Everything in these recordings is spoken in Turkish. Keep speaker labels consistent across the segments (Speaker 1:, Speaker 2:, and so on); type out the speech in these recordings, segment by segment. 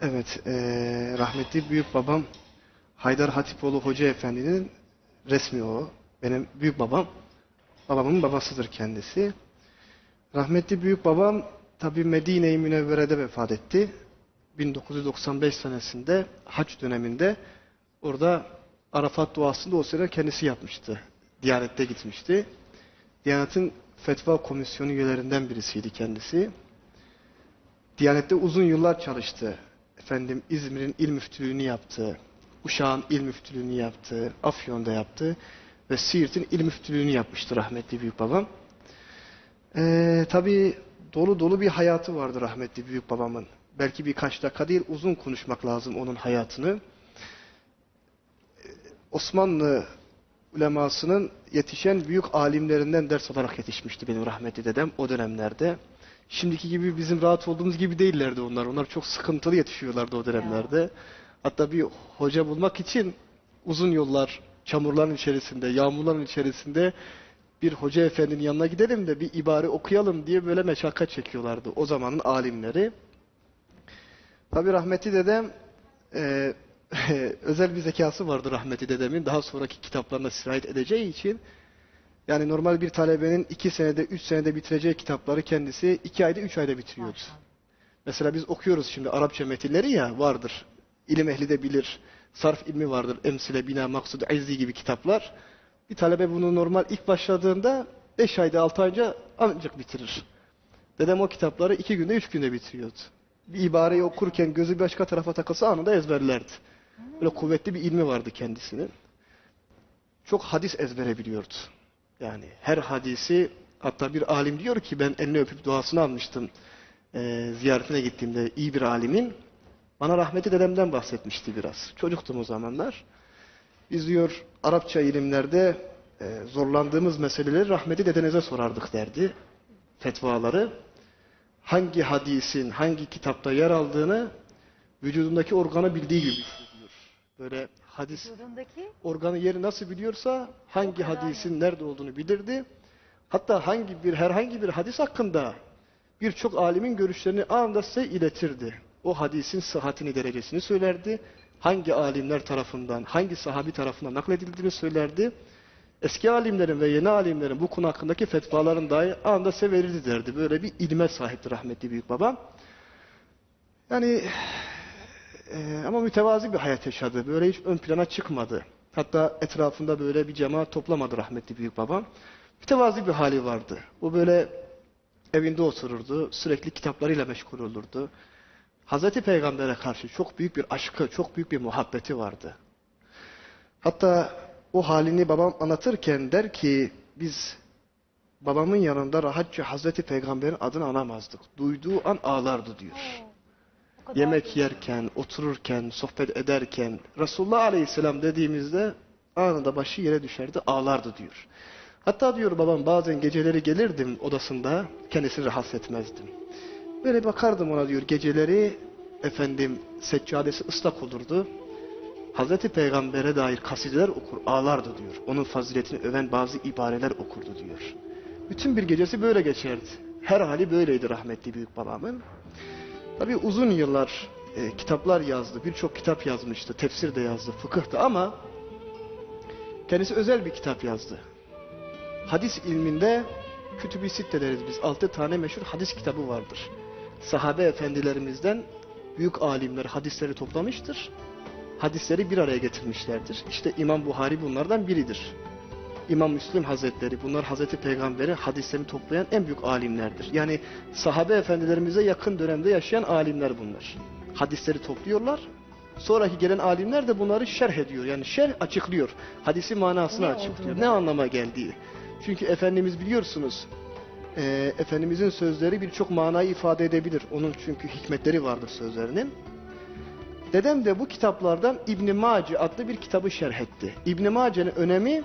Speaker 1: Evet, eee, rahmetli büyük babam Haydar Hatipoğlu Hoca Efendi'nin resmi o. Benim büyük babam, babamın babasıdır kendisi. Rahmetli büyük babam tabi Medine-i Münevvere'de vefat etti. 1995 senesinde hac döneminde orada Arafat duasını da o sene kendisi yapmıştı. Diyanet'te gitmişti. Diyanet'in fetva komisyonu üyelerinden birisiydi kendisi. Diyanet'te uzun yıllar çalıştı. Efendim İzmir'in il müftülüğünü yaptı. Uşak'ın il müftülüğünü yaptı. Afyon'da yaptı. Ve Siirt'in il müftülüğünü yapmıştı rahmetli büyük babam. Ee, tabii dolu dolu bir hayatı vardı rahmetli büyük babamın. Belki birkaç dakika değil uzun konuşmak lazım onun hayatını. Ee, Osmanlı ulemasının yetişen büyük alimlerinden ders alarak yetişmişti benim rahmetli dedem o dönemlerde. Şimdiki gibi bizim rahat olduğumuz gibi değillerdi onlar. Onlar çok sıkıntılı yetişiyorlardı o dönemlerde. Hatta bir hoca bulmak için uzun yollar, çamurların içerisinde, yağmurların içerisinde bir hoca efendinin yanına gidelim de bir ibare okuyalım diye böyle meşakkat çekiyorlardı o zamanın alimleri. Tabi rahmetli dedem e, özel bir zekası vardı rahmetli dedemin. Daha sonraki kitaplarına sirayet edeceği için yani normal bir talebenin iki senede, üç senede bitireceği kitapları kendisi iki ayda, üç ayda bitiriyordu. Mesela biz okuyoruz şimdi Arapça metinleri ya vardır. İlim ehli de bilir. Sarf ilmi vardır. Emsile, Bina, Maksud, Ezzi gibi kitaplar. Bir talebe bunu normal ilk başladığında beş ayda, altı ayda ancak bitirir. Dedem o kitapları iki günde, üç günde bitiriyordu. Bir ibareyi okurken gözü başka tarafa takılsa anında ezberlerdi. Böyle kuvvetli bir ilmi vardı kendisinin. Çok hadis ezbere biliyordu. Yani her hadisi hatta bir alim diyor ki ben elini öpüp duasını almıştım e, ziyaretine gittiğimde iyi bir alimin. Bana rahmeti dedemden bahsetmişti biraz. Çocuktum o zamanlar. Biz diyor Arapça ilimlerde e, zorlandığımız meseleleri rahmeti dedenize sorardık derdi. Fetvaları. Hangi hadisin hangi kitapta yer aldığını vücudundaki organı bildiği gibi hissediyor. Böyle hadis
Speaker 2: Vücudundaki
Speaker 1: organı yeri nasıl biliyorsa hangi hadisin nerede olduğunu bilirdi. Hatta hangi bir herhangi bir hadis hakkında birçok alimin görüşlerini anında size iletirdi. O hadisin sıhhatini derecesini söylerdi. Hangi alimler tarafından, hangi sahabi tarafından nakledildiğini söylerdi. Eski alimlerin ve yeni alimlerin bu konu hakkındaki fetvaların dahi anında size verirdi derdi. Böyle bir ilme sahipti rahmetli büyük babam. Yani ee, ama mütevazi bir hayat yaşadı. Böyle hiç ön plana çıkmadı. Hatta etrafında böyle bir cemaat toplamadı rahmetli büyük babam. Mütevazi bir hali vardı. O böyle evinde otururdu. Sürekli kitaplarıyla meşgul olurdu. Hazreti Peygamber'e karşı çok büyük bir aşkı, çok büyük bir muhabbeti vardı. Hatta o halini babam anlatırken der ki biz babamın yanında rahatça Hazreti Peygamber'in adını anamazdık. Duyduğu an ağlardı diyor. Yemek yerken, otururken, sohbet ederken Resulullah Aleyhisselam dediğimizde anında başı yere düşerdi, ağlardı diyor. Hatta diyor babam bazen geceleri gelirdim odasında, kendisini rahatsız etmezdim. Böyle bakardım ona diyor geceleri efendim seccadesi ıslak olurdu. Hazreti Peygamber'e dair kasideler okur, ağlardı diyor. Onun faziletini öven bazı ibareler okurdu diyor. Bütün bir gecesi böyle geçerdi. Her hali böyleydi rahmetli büyük babamın. Tabii uzun yıllar e, kitaplar yazdı. Birçok kitap yazmıştı. Tefsir de yazdı. Fıkıh da ama kendisi özel bir kitap yazdı. Hadis ilminde kütüb-i sitte deriz biz. Altı tane meşhur hadis kitabı vardır. Sahabe efendilerimizden büyük alimler hadisleri toplamıştır. Hadisleri bir araya getirmişlerdir. İşte İmam Buhari bunlardan biridir. İmam Müslim Hazretleri bunlar Hazreti Peygamber'in hadislerini toplayan en büyük alimlerdir. Yani sahabe efendilerimize yakın dönemde yaşayan alimler bunlar. Hadisleri topluyorlar. Sonraki gelen alimler de bunları şerh ediyor. Yani şerh açıklıyor. Hadisi manasını
Speaker 2: Ne
Speaker 1: açıklıyor. Ne anlama geldiği. Çünkü Efendimiz biliyorsunuz e, Efendimizin sözleri birçok manayı ifade edebilir. Onun çünkü hikmetleri vardır sözlerinin. Dedem de bu kitaplardan İbn Mace adlı bir kitabı şerh etti. İbn Mace'nin önemi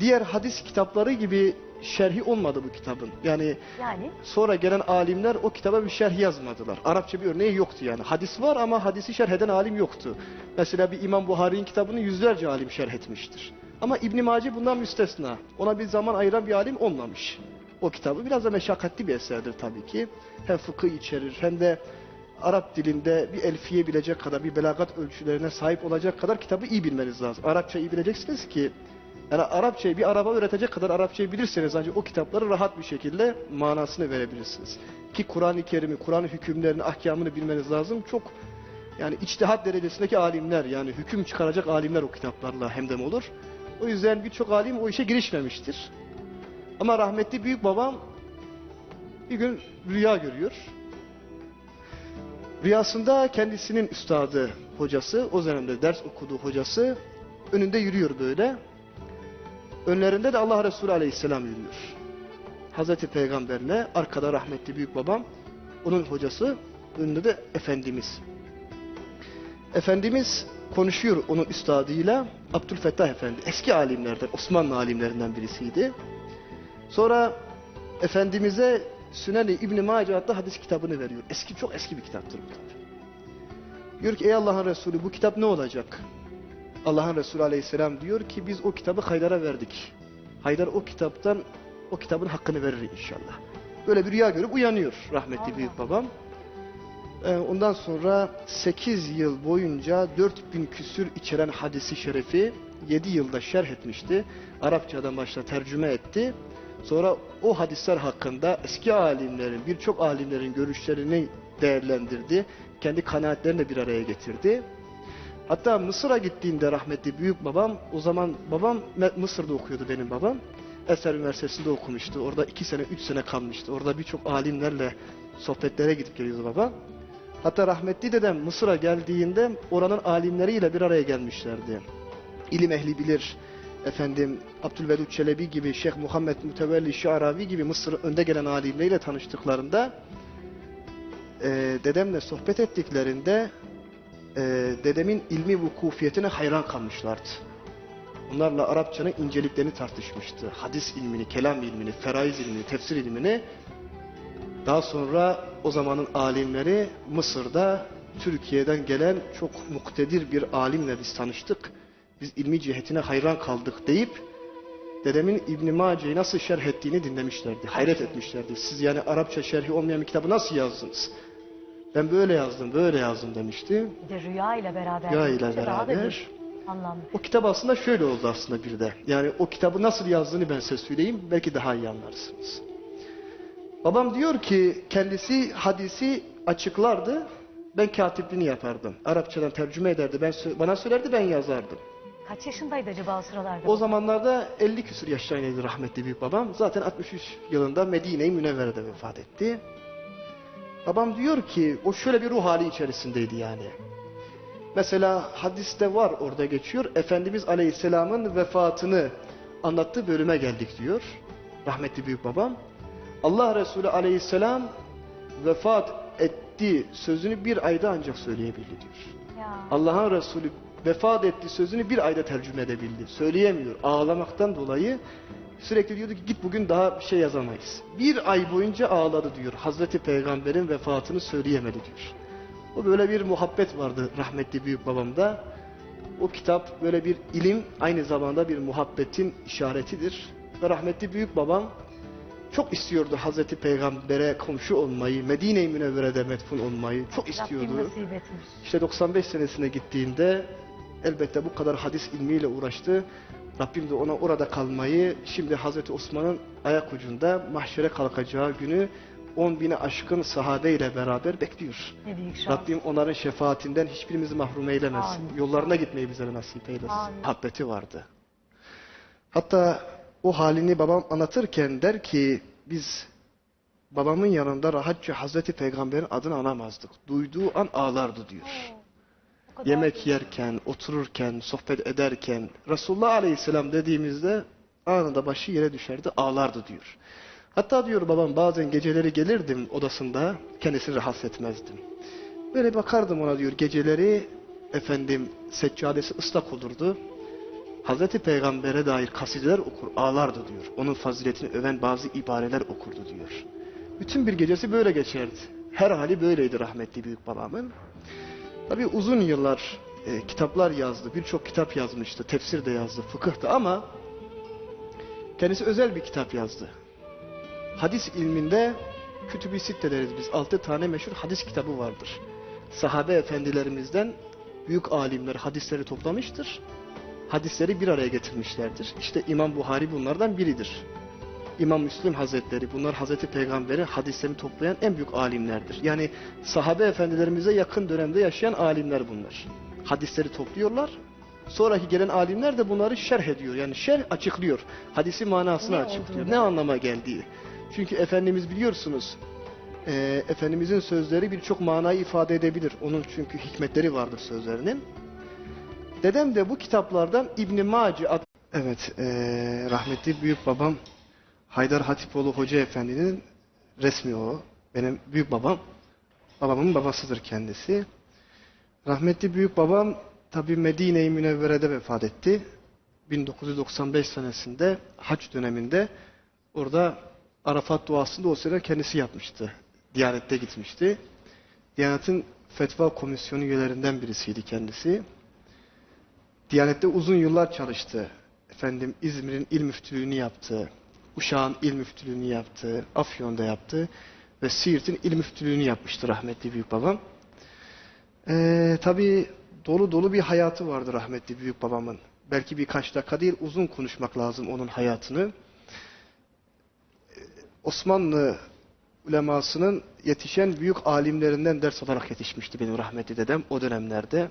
Speaker 1: diğer hadis kitapları gibi şerhi olmadı bu kitabın. Yani
Speaker 2: yani
Speaker 1: sonra gelen alimler o kitaba bir şerh yazmadılar. Arapça bir örneği yoktu yani. Hadis var ama hadisi şerh eden alim yoktu. Mesela bir İmam Buhari'nin kitabını yüzlerce alim şerh etmiştir. Ama İbn Mace bundan müstesna. Ona bir zaman ayıran bir alim olmamış. O kitabı biraz da meşakkatli bir eserdir tabii ki. Hem fıkıh içerir hem de Arap dilinde bir elfiye bilecek kadar, bir belagat ölçülerine sahip olacak kadar kitabı iyi bilmeniz lazım. Arapça iyi bileceksiniz ki, yani Arapçayı bir araba öğretecek kadar Arapçayı bilirseniz ancak o kitapları rahat bir şekilde manasını verebilirsiniz. Ki Kur'an-ı Kerim'i, Kur'an hükümlerini, ahkamını bilmeniz lazım. Çok yani içtihat derecesindeki alimler yani hüküm çıkaracak alimler o kitaplarla hemdem olur. O yüzden birçok alim o işe girişmemiştir. Ama rahmetli büyük babam bir gün rüya görüyor. Rüyasında kendisinin üstadı, hocası, o dönemde ders okuduğu hocası önünde yürüyor böyle. Önlerinde de Allah Resulü Aleyhisselam yürüyor. Hazreti Peygamberle arkada rahmetli büyük babam, onun hocası, önünde de Efendimiz. Efendimiz konuşuyor onun üstadıyla Abdülfettah Efendi. Eski alimlerden, Osmanlı alimlerinden birisiydi. Sonra Efendimiz'e Sünen-i İbn-i Mace hadis kitabını veriyor. Eski, çok eski bir kitaptır bu kitap. Diyor ki ey Allah'ın Resulü bu kitap ne olacak? Allah'ın Resulü aleyhisselam diyor ki biz o kitabı Haydar'a verdik. Haydar o kitaptan o kitabın hakkını verir inşallah. Böyle bir rüya görüp uyanıyor rahmetli
Speaker 2: Allah.
Speaker 1: büyük babam. Ee, Ondan sonra 8 yıl boyunca 4000 küsür içeren hadisi şerifi 7 yılda şerh etmişti. Arapçadan başta tercüme etti. Sonra o hadisler hakkında eski alimlerin, birçok alimlerin görüşlerini değerlendirdi. Kendi kanaatlerini bir araya getirdi. Hatta Mısır'a gittiğinde rahmetli büyük babam, o zaman babam Mısır'da okuyordu benim babam. Eser Üniversitesi'nde okumuştu. Orada iki sene, üç sene kalmıştı. Orada birçok alimlerle sohbetlere gidip geliyordu baba. Hatta rahmetli dedem Mısır'a geldiğinde oranın alimleriyle bir araya gelmişlerdi. İlim ehli bilir. Efendim Abdülvedud Çelebi gibi, Şeyh Muhammed Mütevelli Şaravi gibi Mısır önde gelen alimleriyle tanıştıklarında e, dedemle sohbet ettiklerinde e, dedemin ilmi vukufiyetine hayran kalmışlardı. Onlarla Arapçanın inceliklerini tartışmıştı. Hadis ilmini, kelam ilmini, feraiz ilmini, tefsir ilmini. Daha sonra o zamanın alimleri Mısır'da Türkiye'den gelen çok muktedir bir alimle biz tanıştık. Biz ilmi cihetine hayran kaldık deyip dedemin İbn Mace'yi nasıl şerh ettiğini dinlemişlerdi. Hayret etmişlerdi. Siz yani Arapça şerhi olmayan bir kitabı nasıl yazdınız? Ben böyle yazdım, böyle yazdım demişti.
Speaker 2: Bir de rüya ile beraber.
Speaker 1: Rüya ile
Speaker 2: Daha da
Speaker 1: beraber.
Speaker 2: bir anlamlı.
Speaker 1: O kitap aslında şöyle oldu aslında bir de. Yani o kitabı nasıl yazdığını ben size söyleyeyim. Belki daha iyi anlarsınız. Babam diyor ki kendisi hadisi açıklardı. Ben katipliğini yapardım. Arapçadan tercüme ederdi. Ben bana söylerdi ben yazardım.
Speaker 2: Kaç yaşındaydı acaba o sıralarda?
Speaker 1: O zamanlarda 50 küsur yaşlarındaydı rahmetli büyük babam. Zaten 63 yılında Medine-i Münevvere'de vefat etti. Babam diyor ki o şöyle bir ruh hali içerisindeydi yani. Mesela hadiste var orada geçiyor. Efendimiz Aleyhisselam'ın vefatını anlattığı bölüme geldik diyor. Rahmetli büyük babam. Allah Resulü Aleyhisselam vefat etti sözünü bir ayda ancak söyleyebildi diyor. Allah'ın Resulü vefat etti sözünü bir ayda tercüme edebildi. Söyleyemiyor. Ağlamaktan dolayı sürekli diyordu ki git bugün daha bir şey yazamayız. Bir ay boyunca ağladı diyor. Hazreti Peygamber'in vefatını söyleyemedi diyor. O böyle bir muhabbet vardı rahmetli büyük babamda. O kitap böyle bir ilim aynı zamanda bir muhabbetin işaretidir. Ve rahmetli büyük babam çok istiyordu Hazreti Peygamber'e komşu olmayı, Medine-i Münevvere'de metfun olmayı çok istiyordu. İşte 95 senesine gittiğinde elbette bu kadar hadis ilmiyle uğraştı. Rabbim de ona orada kalmayı şimdi Hazreti Osman'ın ayak ucunda mahşere kalkacağı günü 10 bine aşkın sahabeyle beraber bekliyor. Rabbim onların şefaatinden hiçbirimizi mahrum eylemesin.
Speaker 2: Amin.
Speaker 1: Yollarına gitmeyi bize nasip eylesin.
Speaker 2: Amin.
Speaker 1: Muhabbeti vardı. Hatta o halini babam anlatırken der ki biz babamın yanında rahatça Hazreti Peygamber'in adını anamazdık. Duyduğu an ağlardı diyor. Yemek yerken, otururken, sohbet ederken Resulullah Aleyhisselam dediğimizde anında başı yere düşerdi, ağlardı diyor. Hatta diyor babam bazen geceleri gelirdim odasında, kendisini rahatsız etmezdim. Böyle bakardım ona diyor geceleri efendim seccadesi ıslak olurdu. Hazreti Peygamber'e dair kasideler okur, ağlardı diyor. Onun faziletini öven bazı ibareler okurdu diyor. Bütün bir gecesi böyle geçerdi. Her hali böyleydi rahmetli büyük babamın. Tabii uzun yıllar e, kitaplar yazdı. Birçok kitap yazmıştı. Tefsir de yazdı, fıkıh da ama kendisi özel bir kitap yazdı. Hadis ilminde Kütüb-i deriz biz. Altı tane meşhur hadis kitabı vardır. sahabe efendilerimizden büyük alimler hadisleri toplamıştır. Hadisleri bir araya getirmişlerdir. İşte İmam Buhari bunlardan biridir. İmam Müslim Hazretleri, bunlar Hazreti Peygamber'in hadislerini toplayan en büyük alimlerdir. Yani sahabe efendilerimize yakın dönemde yaşayan alimler bunlar. Hadisleri topluyorlar. Sonraki gelen alimler de bunları şerh ediyor. Yani şerh açıklıyor. Hadisi manasını
Speaker 2: Ne
Speaker 1: açıklıyor. Ne anlama geldiği. Çünkü Efendimiz biliyorsunuz e, Efendimizin sözleri birçok manayı ifade edebilir. Onun çünkü hikmetleri vardır sözlerinin. Dedem de bu kitaplardan İbn Maci Evet, e, rahmetli büyük babam Haydar Hatipoğlu Hoca Efendi'nin resmi o. Benim büyük babam. Babamın babasıdır kendisi. Rahmetli büyük babam tabi Medine-i Münevvere'de vefat etti. 1995 senesinde hac döneminde orada Arafat duasında o sene kendisi yapmıştı. Diyanette gitmişti. Diyanet'in fetva komisyonu üyelerinden birisiydi kendisi. Diyanette uzun yıllar çalıştı. Efendim İzmir'in il müftülüğünü yaptı. Uşak'ın il müftülüğünü yaptı. Afyon'da yaptı. Ve Siirt'in il müftülüğünü yapmıştı rahmetli büyük babam. Ee, tabii dolu dolu bir hayatı vardı rahmetli büyük babamın. Belki birkaç dakika değil uzun konuşmak lazım onun hayatını. Ee, Osmanlı ulemasının yetişen büyük alimlerinden ders alarak yetişmişti benim rahmetli dedem o dönemlerde.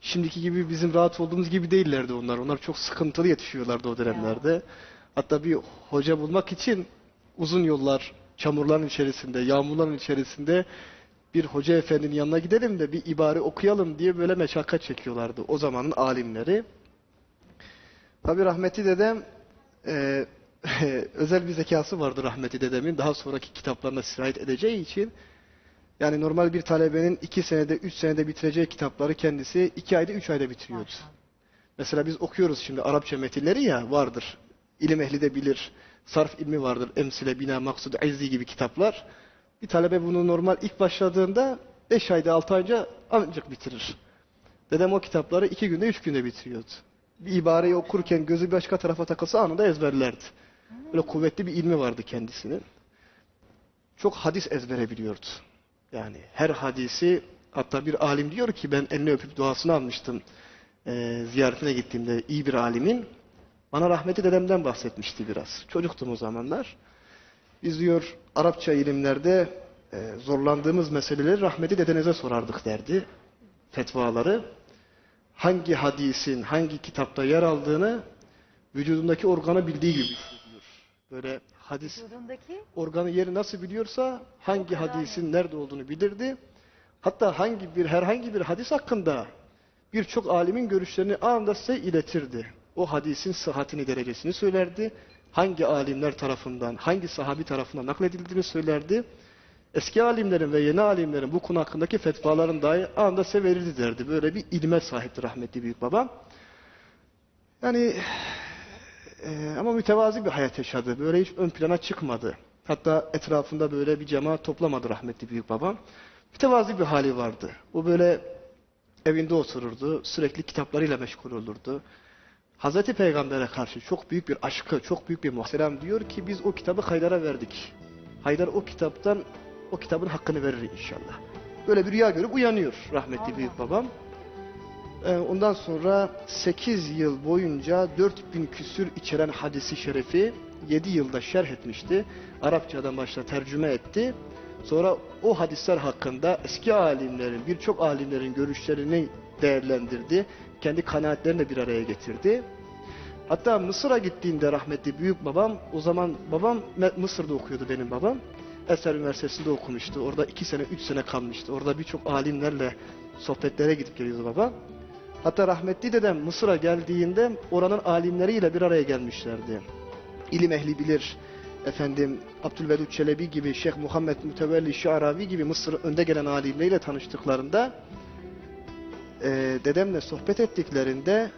Speaker 1: Şimdiki gibi bizim rahat olduğumuz gibi değillerdi onlar. Onlar çok sıkıntılı yetişiyorlardı o dönemlerde. Hatta bir hoca bulmak için uzun yollar, çamurların içerisinde, yağmurların içerisinde bir hoca efendinin yanına gidelim de bir ibare okuyalım diye böyle meşakkat çekiyorlardı o zamanın alimleri. Tabi rahmetli dedem e, özel bir zekası vardı rahmetli dedemin. Daha sonraki kitaplarına sirayet edeceği için yani normal bir talebenin iki senede, üç senede bitireceği kitapları kendisi iki ayda, üç ayda bitiriyordu.
Speaker 2: Maşallah.
Speaker 1: Mesela biz okuyoruz şimdi Arapça metinleri ya vardır. İlim ehli de bilir. Sarf ilmi vardır. Emsile, Bina, Maksud, Ezzi gibi kitaplar. Bir talebe bunu normal ilk başladığında 5 ayda 6 ayda ancak bitirir. Dedem o kitapları 2 günde 3 günde bitiriyordu. Bir ibareyi okurken gözü başka tarafa takılsa anında ezberlerdi. Böyle kuvvetli bir ilmi vardı kendisinin. Çok hadis ezbere biliyordu. Yani her hadisi hatta bir alim diyor ki ben elini öpüp duasını almıştım e, ziyaretine gittiğimde iyi bir alimin bana rahmeti dedemden bahsetmişti biraz. Çocuktum o zamanlar. Biz diyor Arapça ilimlerde e, zorlandığımız meseleleri rahmeti dedenize sorardık derdi. Fetvaları. Hangi hadisin hangi kitapta yer aldığını vücudundaki organı bildiği gibi hissediyor. Böyle hadis
Speaker 2: Vücudundaki
Speaker 1: organı yeri nasıl biliyorsa hangi hadisin nerede olduğunu bilirdi. Hatta hangi bir herhangi bir hadis hakkında birçok alimin görüşlerini anında size iletirdi. O hadisin sıhhatini derecesini söylerdi. Hangi alimler tarafından, hangi sahabi tarafından nakledildiğini söylerdi. Eski alimlerin ve yeni alimlerin bu konu hakkındaki fetvaların dahi anında size verirdi derdi. Böyle bir ilme sahipti rahmetli büyük babam. Yani ee, ama mütevazi bir hayat yaşadı. Böyle hiç ön plana çıkmadı. Hatta etrafında böyle bir cemaat toplamadı rahmetli büyük babam. Mütevazi bir hali vardı. O böyle evinde otururdu. Sürekli kitaplarıyla meşgul olurdu. Hazreti Peygamber'e karşı çok büyük bir aşkı, çok büyük bir muhterem diyor ki biz o kitabı Haydar'a verdik. Haydar o kitaptan, o kitabın hakkını verir inşallah. Böyle bir rüya görüp uyanıyor rahmetli büyük babam. Ee, Ondan sonra 8 yıl boyunca 4000 küsür içeren hadisi şerifi 7 yılda şerh etmişti. Arapçadan başta tercüme etti. Sonra o hadisler hakkında eski alimlerin, birçok alimlerin görüşlerini değerlendirdi. Kendi kanaatlerini bir araya getirdi. Hatta Mısır'a gittiğinde rahmetli büyük babam, o zaman babam Mısır'da okuyordu benim babam. Eser Üniversitesi'nde okumuştu. Orada 2 sene, 3 sene kalmıştı. Orada birçok alimlerle sohbetlere gidip geliyordu babam. Hatta rahmetli dedem Mısır'a geldiğinde oranın alimleriyle bir araya gelmişlerdi. İlim ehli bilir. Efendim Abdülvedud Çelebi gibi, Şeyh Muhammed Mütevelli Şaravi gibi Mısır önde gelen alimleriyle tanıştıklarında e, dedemle sohbet ettiklerinde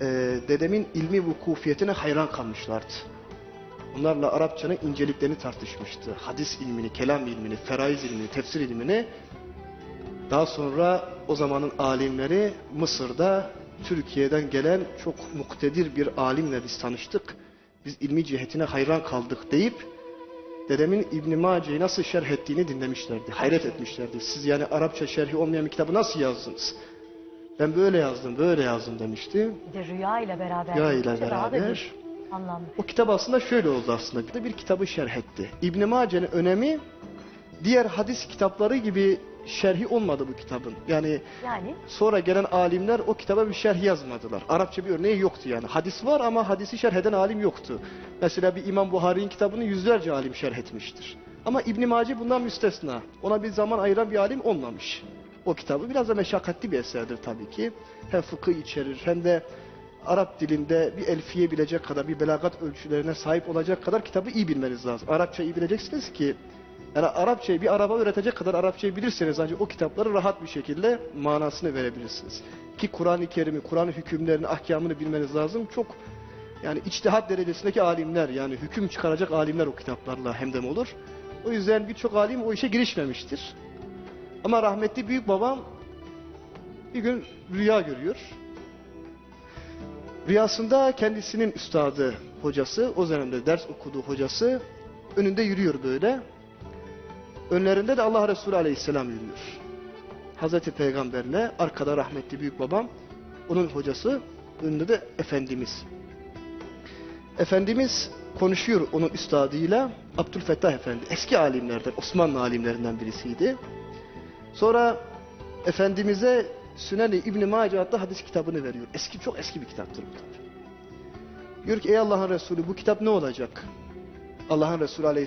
Speaker 1: e, dedemin ilmi vukufiyetine hayran kalmışlardı. Onlarla Arapçanın inceliklerini tartışmıştı. Hadis ilmini, kelam ilmini, feraiz ilmini, tefsir ilmini daha sonra o zamanın alimleri Mısır'da Türkiye'den gelen çok muktedir bir alimle biz tanıştık. Biz ilmi cihetine hayran kaldık deyip dedemin İbn Mace'yi nasıl şerh ettiğini dinlemişlerdi. Hayret etmişlerdi. Siz yani Arapça şerhi olmayan bir kitabı nasıl yazdınız? Ben böyle yazdım, böyle yazdım demişti.
Speaker 2: Bir de rüya ile beraber.
Speaker 1: Rüya ile
Speaker 2: Daha da
Speaker 1: beraber.
Speaker 2: bir anlamlı.
Speaker 1: O kitap aslında şöyle oldu aslında. Bir de bir kitabı şerh etti. İbn Mace'nin önemi diğer hadis kitapları gibi şerhi olmadı bu kitabın. Yani
Speaker 2: Yani
Speaker 1: sonra gelen alimler o kitaba bir şerh yazmadılar. Arapça bir örneği yoktu yani. Hadis var ama hadisi şerh eden alim yoktu. Mesela bir İmam Buhari'nin kitabını yüzlerce alim şerh etmiştir. Ama İbn Mace bundan müstesna. Ona bir zaman ayıran bir alim olmamış. O kitabı biraz da meşakkatli bir eserdir tabii ki. Hem fıkıh içerir hem de Arap dilinde bir elfiye bilecek kadar, bir belagat ölçülerine sahip olacak kadar kitabı iyi bilmeniz lazım. Arapça iyi bileceksiniz ki yani Arapçayı bir araba öğretecek kadar Arapçayı bilirseniz ancak o kitapları rahat bir şekilde manasını verebilirsiniz. Ki Kur'an-ı Kerim'i, Kur'an hükümlerini, ahkamını bilmeniz lazım. Çok yani içtihat derecesindeki alimler yani hüküm çıkaracak alimler o kitaplarla hemdem olur. O yüzden birçok alim o işe girişmemiştir. Ama rahmetli büyük babam bir gün rüya görüyor. Rüyasında kendisinin üstadı, hocası, o dönemde ders okuduğu hocası önünde yürüyor böyle. Önlerinde de Allah Resulü Aleyhisselam yürüyor. Hazreti Peygamberle arkada rahmetli büyük babam, onun hocası, önünde de Efendimiz. Efendimiz konuşuyor onun üstadıyla Abdülfettah Efendi. Eski alimlerden, Osmanlı alimlerinden birisiydi. Sonra Efendimiz'e Sünen-i İbn-i Mace adlı hadis kitabını veriyor. Eski, çok eski bir kitaptır bu tabi. Diyor ki ey Allah'ın Resulü bu kitap ne olacak? Allah'ın Resulü Aleyhisselam